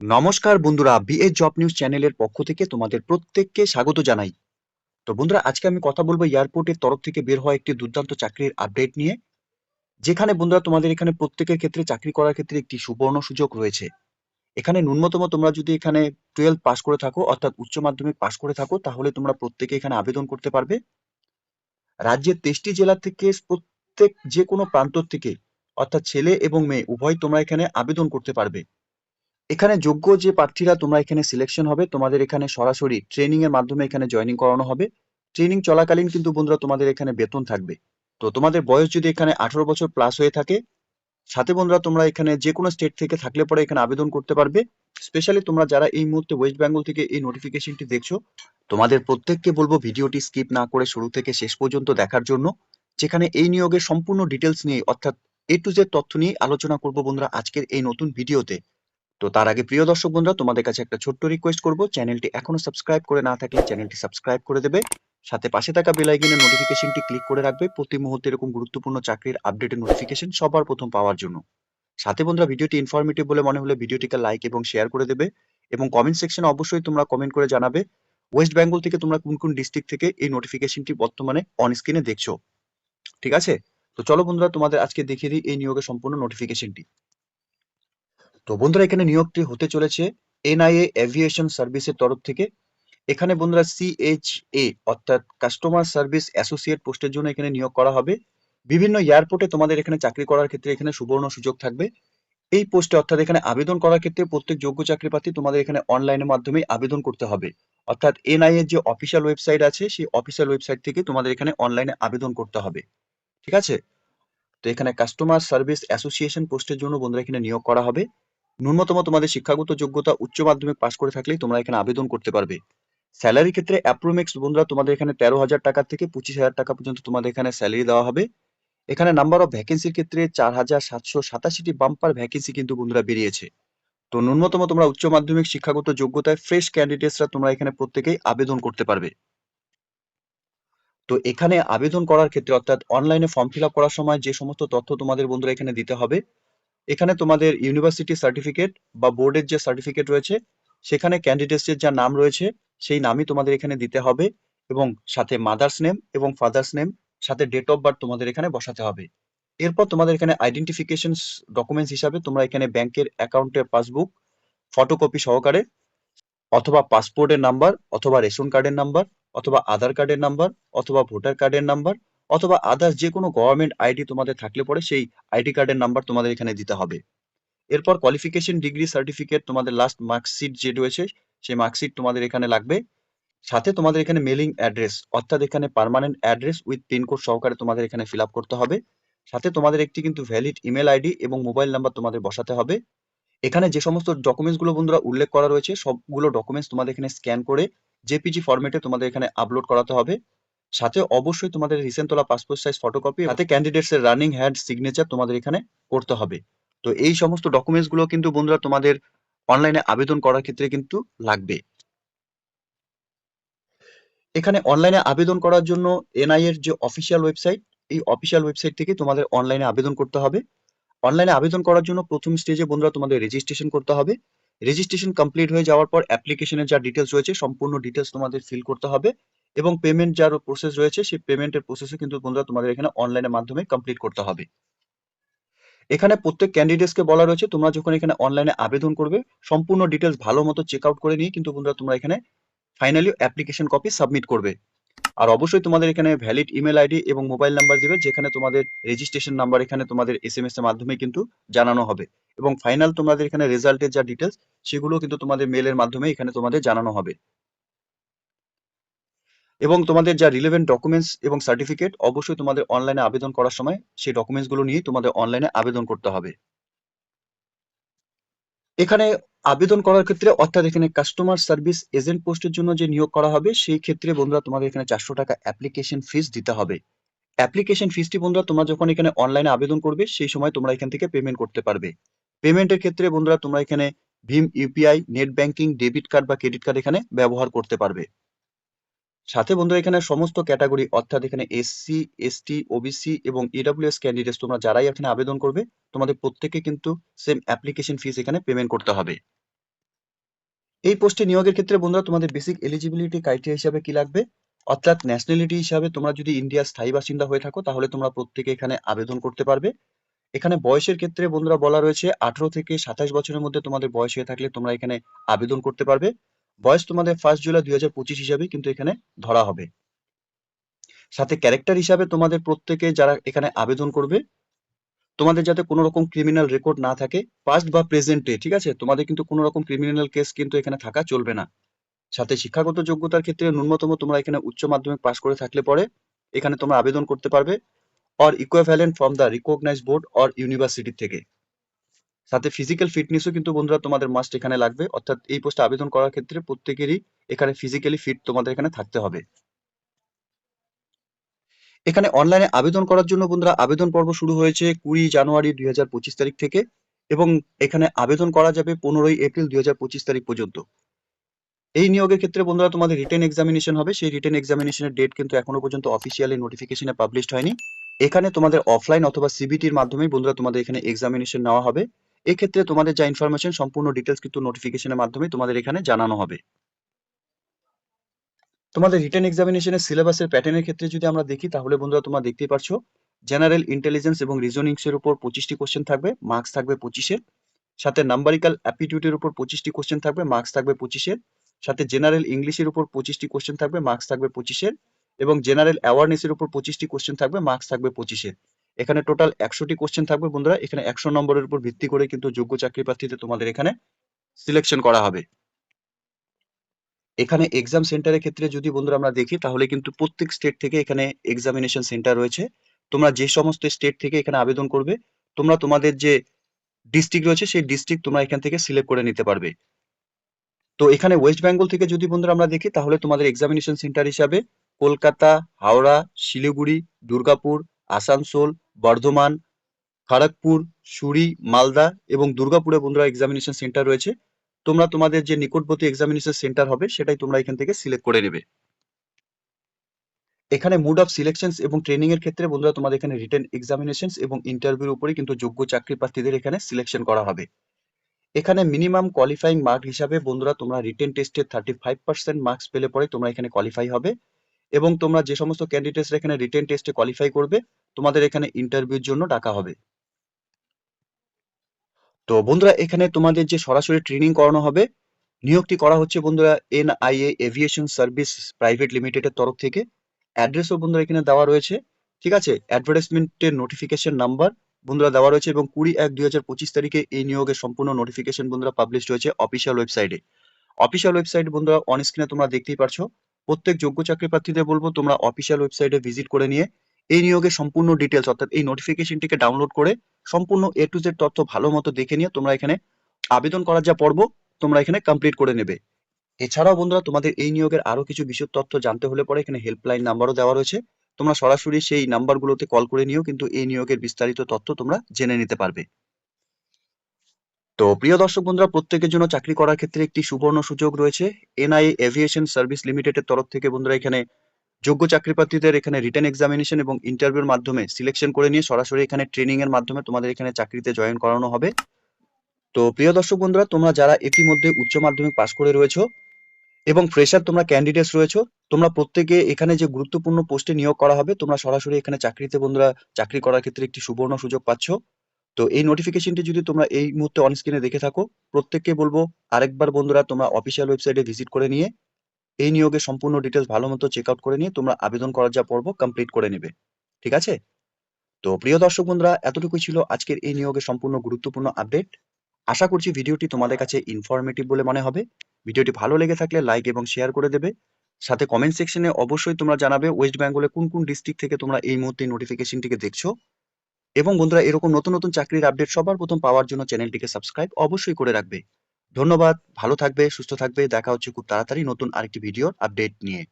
নমস্কার বন্ধুরা BA job news চ্যানেলের পক্ষ থেকে তোমাদের প্রত্যেককে স্বাগত জানাই। তো বন্ধুরা, আজকে আমি কথা বলব এয়ারপোর্টের তরফ থেকে বের হওয়া একটি দুর্দান্ত চাকরির আপডেট নিয়ে, যেখানে বন্ধুরা তোমাদের এখানে প্রত্যেকের ক্ষেত্রে চাকরি করার ক্ষেত্রে একটি সুবর্ণ সুযোগ রয়েছে। এখানে ন্যূনতম তোমরা যদি এখানে টুয়েলভ পাস করে থাকো, অর্থাৎ উচ্চ মাধ্যমিক পাস করে থাকো, তাহলে তোমরা প্রত্যেকে এখানে আবেদন করতে পারবে। রাজ্যের তেইশটি জেলা থেকে প্রত্যেক যে কোনো প্রান্ত থেকে, অর্থাৎ ছেলে এবং মেয়ে, উভয় তোমরা এখানে আবেদন করতে পারবে। এখানে যোগ্য যে প্রার্থীরা তোমরা এখানে সিলেকশন হবে, তোমাদের এখানে সরাসরি ট্রেনিং এর মাধ্যমে এখানে জয়েনিং করানো হবে। ট্রেনিং চলাকালীন কিন্তু বন্ধুরা তোমাদের এখানে বেতন থাকবে। তো তোমাদের বয়স যদি এখানে আঠারো বছর প্লাস হয়ে থাকে, সাথে বন্ধুরা তোমরা এখানে যে কোনো স্টেট থেকে থাকলে পরে এখানে আবেদন করতে পারবে। স্পেশালি তোমরা যারা এই মুহূর্তে ওয়েস্ট বেঙ্গল থেকে এই নোটিফিকেশনটি দেখছ, তোমাদের প্রত্যেককে বলব ভিডিওটি স্কিপ না করে শুরু থেকে শেষ পর্যন্ত দেখার জন্য, যেখানে এই নিয়োগের সম্পূর্ণ ডিটেলস নিয়ে, অর্থাৎ এ টু জেড তথ্য নিয়ে আলোচনা করব বন্ধুরা আজকের এই নতুন ভিডিওতে। তো তার আগে প্রিয় দর্শক বন্ধুরা, তোমাদের কাছে একটা ছোট্ট রিকোয়েস্ট করব। চ্যানেলটি এখনও সাবস্ক্রাইব করে না থাকলে চ্যানেলটি সাবস্ক্রাইব করে দেবে। সাথে পাশে থাকা বেল আইকনের নোটিফিকেশনটি ক্লিক করে রাখবে। প্রতি মুহূর্তে এরকম গুরুত্বপূর্ণ চাকরির আপডেটের নোটিফিকেশন সবার প্রথম পাওয়ার জন্য। সাথে বন্ধুরা, ভিডিওটি ইনফরমেটিভ বলে মনে হলে ভিডিওটিকে লাইক এবং শেয়ার করে দেবে এবং কমেন্ট সেকশনে অবশ্যই তোমরা কমেন্ট করে জানাবে ওয়েস্ট বেঙ্গল থেকে তোমরা কোন কোন ডিস্ট্রিক্ট থেকে এই নোটিফিকেশনটি বর্তমানে অন স্ক্রিনে দেখছ। ঠিক আছে? তো চলো বন্ধুরা, তোমাদের আজকে দেখিয়ে দিই এই নিয়োগের সম্পূর্ণ নোটিফিকেশনটি তো বন্ধুরা, এখানে নিয়োগটি হতে চলেছে এনআইএ এভিয়েশন সার্ভিসের তরফ থেকে। এখানে বন্ধুরা সিএইচএ অর্থাৎ কাস্টমার সার্ভিস অ্যাসোসিয়েট পোস্টের জন্য এখানে নিয়োগ করা হবে। বিভিন্ন এয়ারপোর্টে তোমাদের এখানে চাকরি করার ক্ষেত্রে এখানে সুবর্ণ সুযোগ থাকবে। এই পোস্টে অর্থাৎ এখানে আবেদন করার ক্ষেত্রে প্রত্যেক যোগ্য চাকরি প্রার্থী তোমাদের এখানে অনলাইনের মাধ্যমে আবেদন করতে হবে। অর্থাৎ এনআইএ যে অফিসিয়াল ওয়েবসাইট আছে, সেই অফিসিয়াল ওয়েবসাইট থেকে তোমাদের এখানে অনলাইনে আবেদন করতে হবে। ঠিক আছে? তো এখানে কাস্টমার সার্ভিস অ্যাসোসিয়েশন পোস্টের জন্য বন্ধুরা এখানে নিয়োগ করা হবে। ন্যূনতম তোমাদের শিক্ষাগত যোগ্যতা উচ্চ মাধ্যমিক পাশ করে থাকলেই তোমরা এখানে আবেদন করতে পারবে। স্যালারি ক্ষেত্রে অ্যাপ্রোমেক্স বন্ধুরা তোমাদের এখানে তেরো হাজার টাকা থেকে পঁচিশ হাজার টাকা পর্যন্ত তোমাদের এখানে স্যালারি দেওয়া হবে। এখানে নাম্বার অফ ভ্যাকেন্সির ক্ষেত্রে চার হাজার সাতশো সাতাশিটি বাম্পার ভ্যাকেন্সি কিন্তু বন্ধুরা বেরিয়েছে। তো ন্যূনতম তোমরা উচ্চ মাধ্যমিক শিক্ষাগত যোগ্যতায় ফ্রেশ ক্যান্ডিডেটসরা তোমরা এখানে প্রত্যেকেই আবেদন করতে পারবে। তো এখানে আবেদন করার ক্ষেত্রে অর্থাৎ অনলাইনে ফর্ম ফিল করার সময় যে সমস্ত তথ্য তোমাদের বন্ধুরা এখানে দিতে হবে এখানে তোমাদের ইউনিভার্সিটি সার্টিফিকেট বা বোর্ডের যে সার্টিফিকেট রয়েছে, সেখানে ক্যান্ডিডেটসের যা নাম রয়েছে, সেই নামই তোমাদের এখানে দিতে হবে এবং সাথে মাদার্স নেম এবং ফাদার্স নেম সাথে ডেট অফ বার্থ তোমাদের এখানে বসাতে হবে। এরপর তোমাদের এখানে আইডেন্টিফিকেশন ডকুমেন্টস হিসাবে তোমরা এখানে ব্যাংকের অ্যাকাউন্টের পাসবুক ফটোকপি সহকারে, অথবা পাসপোর্টের নাম্বার অথবা রেশন কার্ডের নাম্বার অথবা আধার কার্ডের নাম্বার অথবা ভোটার কার্ডের নাম্বার অথবা আদার্স যে কোনো গভর্নমেন্ট আইডি তোমাদের থাকলে পরে সেই আইডি কার্ডের নাম্বার তোমাদের এখানে দিতে হবে। এরপর কোয়ালিফিকেশন ডিগ্রি সার্টিফিকেট তোমাদের লাস্ট মার্কশিট যে রয়েছে, সেই মার্কশিট তোমাদের এখানে লাগবে। সাথে তোমাদের এখানে মেলিং অ্যাড্রেস অর্থাৎ এখানে পার্মানেন্ট অ্যাড্রেস উইথ পিনকোড সহকারে তোমাদের এখানে ফিল করতে হবে। সাথে তোমাদের একটি কিন্তু ভ্যালিড ইমেল আইডি এবং মোবাইল নাম্বার তোমাদের বসাতে হবে। এখানে যে সমস্ত ডকুমেন্টসগুলো বন্ধুরা উল্লেখ করা রয়েছে, সবগুলো ডকুমেন্টস তোমাদের এখানে স্ক্যান করে জেপিজি ফরম্যাটে তোমাদের এখানে আপলোড করাতে হবে। সাথে অবশ্যই তোমাদের রিসেন্ট তোলা পাসপোর্ট সাইজ ফটোকপি সাথে ক্যান্ডিডেটস এর রানিং হ্যান্ড সিগনেচার তোমাদের এখানে করতে হবে। তো এই সমস্ত ডকুমেন্টসগুলো কিন্তু বন্ধুরা তোমাদের অনলাইনে আবেদন করার ক্ষেত্রে কিন্তু লাগবে। এখানে অনলাইনে আবেদন করার জন্য এনআই এর যে অফিসিয়াল ওয়েবসাইট এই অফিসিয়াল ওয়েবসাইট থেকে তোমাদের অনলাইনে আবেদন করতে হবে। অনলাইনে আবেদন করার জন্য প্রথম স্টেজে বন্ধুরা তোমাদের রেজিস্ট্রেশন করতে হবে। রেজিস্ট্রেশন কমপ্লিট হয়ে যাওয়ার পর অ্যাপ্লিকেশনের যা ডিটেলস রয়েছে, সম্পূর্ণ ডিটেলস তোমাদের ফিল করতে হবে। এবং পেমেন্ট যার প্রসেস রয়েছে, সেই পেমেন্টের প্রসেসও কিন্তু বন্ধুরা তোমাদের এখানে অনলাইনের মাধ্যমে কমপ্লিট করতে হবে। এখানে প্রত্যেক ক্যান্ডিডেটসকে বলা রয়েছে, তোমরা যখন এখানে অনলাইনে আবেদন করবে, সম্পূর্ণ ডিটেলস ভালো মতো চেক আউট করে নিয়ে কিন্তু বন্ধুরা তোমরা এখানে ফাইনালি অ্যাপ্লিকেশন কপি সাবমিট করবে। আর অবশ্যই তোমাদের এখানে ভ্যালিড ইমেল আইডি এবং মোবাইল নাম্বার দিবে, যেখানে তোমাদের রেজিস্ট্রেশন নাম্বার এখানে তোমাদের এস এম এস এর মাধ্যমে কিন্তু জানানো হবে। এবং ফাইনাল তোমাদের এখানে রেজাল্টের যা ডিটেলস সেগুলো কিন্তু তোমাদের মেলের মাধ্যমে এখানে তোমাদের জানানো হবে। এবং তোমাদের যা রিলেভেন্ট ডকুমেন্টস এবং সার্টিফিকেট অবশ্যই তোমাদের অনলাইনে আবেদন করার সময় সেই ডকুমেন্টসগুলো নিয়ে তোমাদের অনলাইনে আবেদন করতে হবে। এখানে আবেদন করার ক্ষেত্রে অর্থাৎ এখানে কাস্টমার সার্ভিস এজেন্ট পোস্টের জন্য যে নিয়োগ করা হবে, সেই ক্ষেত্রে বন্ধুরা তোমাদের এখানে চারশো টাকা অ্যাপ্লিকেশন ফিস দিতে হবে। অ্যাপ্লিকেশন ফিসটি বন্ধুরা তোমরা যখন এখানে অনলাইনে আবেদন করবে, সেই সময় তোমরা এখান থেকে পেমেন্ট করতে পারবে। পেমেন্টের ক্ষেত্রে বন্ধুরা তোমরা এখানে Bhim UPI net banking debit card বা ক্রেডিট কার্ড এখানে ব্যবহার করতে পারবে। সাথে বন্ধুরা এখানে সমস্ত ক্যাটাগরি, অর্থাৎ এখানে এসসি এসটি ওবিসি এবং ইডব্লিউএস ক্যান্ডিডেটস তোমরা যারাই এখানে আবেদন করবে, তোমাদের প্রত্যেকে কিন্তু সেম অ্যাপ্লিকেশন ফিস এখানে পেমেন্ট করতে হবে। এই পোস্টে নিয়োগের ক্ষেত্রে বন্ধুরা, তোমাদের বেসিক এলিজিবিলিটি ক্রাইটেরিয়া হিসাবে কি লাগবে? অর্থাৎ ন্যাশনালিটি হিসাবে তোমরা যদি ইন্ডিয়ার স্থায়ী বাসিন্দা হয়ে থাকো, তাহলে তোমরা প্রত্যেকে এখানে আবেদন করতে পারবে। এখানে বয়সের ক্ষেত্রে বন্ধুরা বলা রয়েছে, আঠারো থেকে সাতাশ বছরের মধ্যে তোমাদের বয়স হয়ে থাকলে তোমরা এখানে আবেদন করতে পারবে। বয়স তোমাদের ফার্স্ট জুলাই দুই হাজার পঁচিশ হিসাবে কিন্তু এখানে ধরা হবে। সাথে ক্যারেক্টার হিসাবে তোমাদের প্রত্যেকে যারা এখানে আবেদন করবে, তোমাদের যাতে কোনো রকম ক্রিমিনাল রেকর্ড না থাকে পাস্ট বা প্রেজেন্টে ঠিক আছে? তোমাদের কিন্তু কোনো রকম ক্রিমিনাল কেস কিন্তু এখানে থাকা চলবে না। সাথে শিক্ষাগত যোগ্যতার ক্ষেত্রে ন্যূনতম তোমরা এখানে উচ্চ মাধ্যমিক পাশ করে থাকলে পরে এখানে তোমরা আবেদন করতে পারবে or equivalent from the recognise board or university থেকে। সাথে ফিজিক্যাল ফিটনেসও কিন্তু বন্ধুরা তোমাদের মাস্ট এখানে লাগবে। অর্থাৎ এই পোস্টে আবেদন করার ক্ষেত্রে প্রত্যেকেরই এখানে ফিজিক্যালি ফিট তোমাদের এখানে থাকতে হবে। এখানে অনলাইনে আবেদন করার জন্য বন্ধুরা আবেদন পর্ব শুরু হয়েছে কুড়ি জানুয়ারি দুই হাজার পঁচিশ তারিখ থেকে এবং এখানে আবেদন করা যাবে পনেরোই এপ্রিল দুই হাজার পঁচিশ তারিখ পর্যন্ত। এই নিয়োগের ক্ষেত্রে বন্ধুরা তোমাদের রিটেন এক্সামিনেশন হবে। সেই রিটেন এক্সামিনেশনের ডেট কিন্তু এখনও পর্যন্ত অফিসিয়ালি নোটিফিকেশনে পাবলিশড হয়নি। এখানে তোমাদের অফলাইন অথবা সিবিটির মাধ্যমে বন্ধুরা তোমাদের এখানে এক্সামিনেশন নেওয়া হবে। এক্ষেত্রে তোমাদের যা ইনফরমেশন সম্পূর্ণ ডিটেলস কিন্তু নোটিফিকেশনের মাধ্যমে তোমাদের এখানে জানানো হবে। তোমাদের রিটেন এক্সামিনেশনের সিলেবাসের প্যাটার্নের ক্ষেত্রে যদি আমরা দেখি, তাহলে বন্ধুরা তোমরা দেখতেই পারছ জেনারেল ইন্টেলিজেন্স এবং রিজনিংস এর উপর পঁচিশটি কোশ্চেন থাকবে মার্কস থাকবে পঁচিশের সাথে নাম্বারিক্যাল অ্যাপিটিউডের উপর পঁচিশটি কোশ্চেন থাকবে মার্কস থাকবে পঁচিশের সাথে জেনারেল ইংলিশের উপর পঁচিশটি কোশ্চেন থাকবে মার্কস থাকবে পঁচিশের এবং জেনারেল অ্যাওয়ারনেসের উপর পঁচিশটি কোশ্চেন থাকবে মার্কস থাকবে পঁচিশের এখানে টোটাল একশোটি কোশ্চেন থাকবে বন্ধুরা। এখানে একশো নম্বরের উপর ভিত্তি করে কিন্তু যোগ্য চাকরি প্রার্থীতে তোমাদের এখানে সিলেকশন করা হবে। এখানে এক্সাম সেন্টারের ক্ষেত্রে যদি বন্ধুরা আমরা দেখি, তাহলে কিন্তু প্রত্যেক স্টেট থেকে এখানে এক্সামিনেশন সেন্টার রয়েছে। তোমরা যে সমস্ত স্টেট থেকে এখানে আবেদন করবে, তোমরা তোমাদের যে ডিস্ট্রিক্ট রয়েছে, সেই ডিস্ট্রিক্ট তোমরা এখান থেকে সিলেক্ট করে নিতে পারবে। তো এখানে ওয়েস্ট বেঙ্গল থেকে যদি বন্ধুরা আমরা দেখি, তাহলে তোমাদের এক্সামিনেশন সেন্টার হিসাবে কলকাতা, হাওড়া, শিলিগুড়ি, দুর্গাপুর আসানসোল, বর্ধমান, খড়গপুর, সুরি, মালদা এবং দুর্গাপুরে বন্ধুরা এক্সামিনেশন সেন্টার রয়েছে। তোমরা তোমাদের যে নিকটবর্তী এক্সামিনেশন সেন্টার হবে, সেটাই তোমরা এখান থেকে সিলেক্ট করে নেবে। এখানে মুড অফ সিলেকশন এবং ট্রেনিং এর ক্ষেত্রে বন্ধুরা তোমাদের এখানে রিটেন এক্সামিনেশন এবং ইন্টারভিউর উপরে কিন্তু যোগ্য চাকরি প্রার্থীদের এখানে সিলেকশন করা হবে। এখানে মিনিমাম কোয়ালিফাইং মার্ক হিসাবে বন্ধুরা তোমরা রিটেন টেস্টে থার্টি ফাইভ পার্সেন্ট মার্কস পেলে পরে তোমরা এখানে কোয়ালিফাই হবে। এবং তোমরা যে সমস্ত ক্যান্ডিডেটস এখানে রিটেন টেস্টে কোয়ালিফাই করবে, তোমাদের এখানে ইন্টারভিউর জন্য ডাকা হবে। তো বন্ধুরা, এখানে তোমাদের যে সরাসরি ট্রেনিং করানো হবে, নিয়োগটি করা হচ্ছে বন্ধুরা এনআইএ এভিয়েশন সার্ভিস প্রাইভেট লিমিটেডের তরফ থেকে। অ্যাড্রেসও বন্ধুরা এখানে দেওয়া রয়েছে, ঠিক আছে? অ্যাডভার্টাইজমেন্টের নোটিফিকেশন নাম্বার বন্ধুরা দেওয়া রয়েছে এবং কুড়ি এক দুই হাজার পঁচিশ তারিখে এই নিয়োগের সম্পূর্ণ নোটিফিকেশন বন্ধুরা পাবলিশ হয়েছে অফিসিয়াল ওয়েবসাইটে অফিসিয়াল ওয়েবসাইট বন্ধুরা অন স্ক্রিনে তোমরা দেখতেই পারছ। প্রত্যেক যোগ্য চাকরি প্রার্থীদের বলব, তোমরা অফিসিয়াল ওয়েবসাইটে ভিজিট করে নিয়ে এই নিয়োগের সম্পূর্ণ ডিটেলস অর্থাৎ এই নোটিফিকেশনটিকে ডাউনলোড করে সম্পূর্ণ এ টু জেড তথ্য ভালো মতো দেখে নিয়ে তোমরা এখানে আবেদন করার যা পর্ব, তোমরা এখানে কমপ্লিট করে নেবে। এছাড়াও বন্ধুরা, তোমাদের এই নিয়োগের আরও কিছু বিশদ তথ্য জানতে হলে পরে এখানে হেল্পলাইন নাম্বারও দেওয়া রয়েছে। তোমরা সরাসরি সেই নাম্বারগুলোতে কল করে নিয়েও কিন্তু এই নিয়োগের বিস্তারিত তথ্য তোমরা জেনে নিতে পারবে। তো প্রিয় দর্শক বন্ধুরা, প্রত্যেকের জন্য চাকরি করার ক্ষেত্রে একটি সুবর্ণ সুযোগ রয়েছে। এনআই এভিয়েশন সার্ভিস লিমিটেডের তরফ থেকে বন্ধুরা, এখানে যোগ্য চাকরি প্রার্থীদের এখানে রিটার্ন এক্সামিনেশন এবং ইন্টারভিউর মাধ্যমে সিলেকশন করে নিয়ে সরাসরি এখানে ট্রেনিং এর মাধ্যমে তোমাদের এখানে চাকরিতে জয়েন করানো হবে। তো প্রিয় দর্শক বন্ধুরা, তোমরা যারা ইতিমধ্যে উচ্চ মাধ্যমিক পাশ করে রয়েছো এবং ফ্রেশার তোমরা ক্যান্ডিডেটস রয়েছো, তোমরা প্রত্যেকে এখানে যে গুরুত্বপূর্ণ পোস্টে নিয়োগ করা হবে, তোমরা সরাসরি এখানে চাকরিতে বন্ধুরা, চাকরি করার ক্ষেত্রে একটি সুবর্ণ সুযোগ পাচ্ছ। তো এই নোটিফিকেশনটি যদি তোমরা এই মুহূর্তে অন স্ক্রিনে দেখে থাকো, প্রত্যেককে বলব, আরেকবার বন্ধুরা তোমরা অফিসিয়াল ওয়েবসাইটে ভিজিট করে নিয়ে, এই নিয়োগের সম্পূর্ণ ডিটেলস ভালো মতো চেক আউট করে নিয়ে তোমরা আবেদন করার যা পর্ব কমপ্লিট করে নেবে। ঠিক আছে? তো প্রিয় দর্শক বন্ধুরা, এতটুকুই ছিল আজকের এই নিয়োগের সম্পূর্ণ গুরুত্বপূর্ণ আপডেট আশা করছি ভিডিওটি তোমাদের কাছে ইনফরমেটিভ বলে মনে হবে। ভিডিওটি ভালো লেগে থাকলে লাইক এবং শেয়ার করে দেবে। সাথে কমেন্ট সেকশনে অবশ্যই তোমরা জানাবে ওয়েস্ট বেঙ্গলে কোন কোন ডিস্ট্রিক্ট থেকে তোমরা এই মুহূর্তে নোটিফিকেশনটিকে দেখছ। এবং বন্ধুরা, এরকম নতুন নতুন চাকরির আপডেট সবার প্রথম পাওয়ার জন্য চ্যানেলটিকে সাবস্ক্রাইব অবশ্যই করে রাখবে। ধন্যবাদ, ভালো থাকবে, সুস্থ থাকবে, দেখা হচ্ছে খুব তাড়াতাড়ি নতুন আরেকটি ভিডিওর আপডেট নিয়ে।